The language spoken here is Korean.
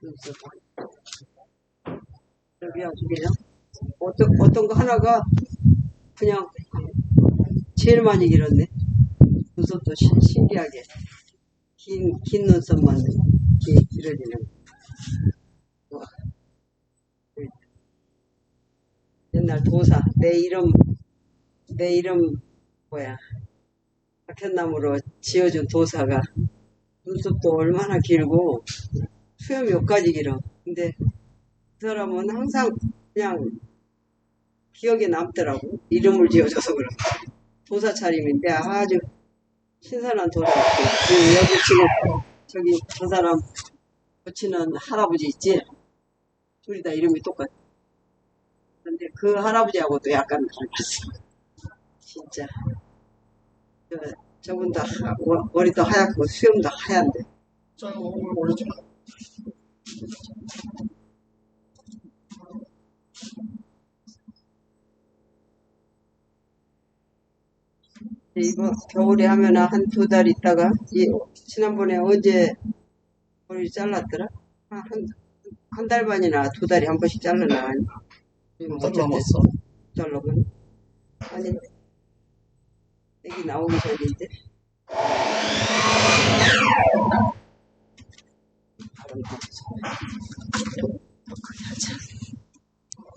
눈썹. 여기 아주 그냥 어떤 어떤 거 하나가 그냥 제일 많이 길었네. 눈썹도 신, 신기하게 긴, 긴 눈썹만 기, 길어지는. 와. 옛날 도사 내 이름 내 이름 뭐야 박현나무로 지어준 도사가 눈썹도 얼마나 길고 수염 몇 가지 길어. 근데 그 사람은 항상 그냥 기억에 남더라고. 이름을 지어줘서 그런 도사 차림인데 아주 신선한 도사. 그 여기 지금 저기 저 사람 붙이는 할아버지 있지? 둘이 다 이름이 똑같아. 근데 그 할아버지하고도 약간 닮았어. 진짜. 저, 저분도 하, 머- 머리도 하얗고 수염도 하얀데. 올려줘. 이거 겨울에 하면 한 두 달 있다가 이 지난번에 언제 머리 잘랐더라? 아, 한한달 반이나 두 달에 한 번씩 잘라나 남았어. 잘라면 아니 애기 나오기 전인데 바로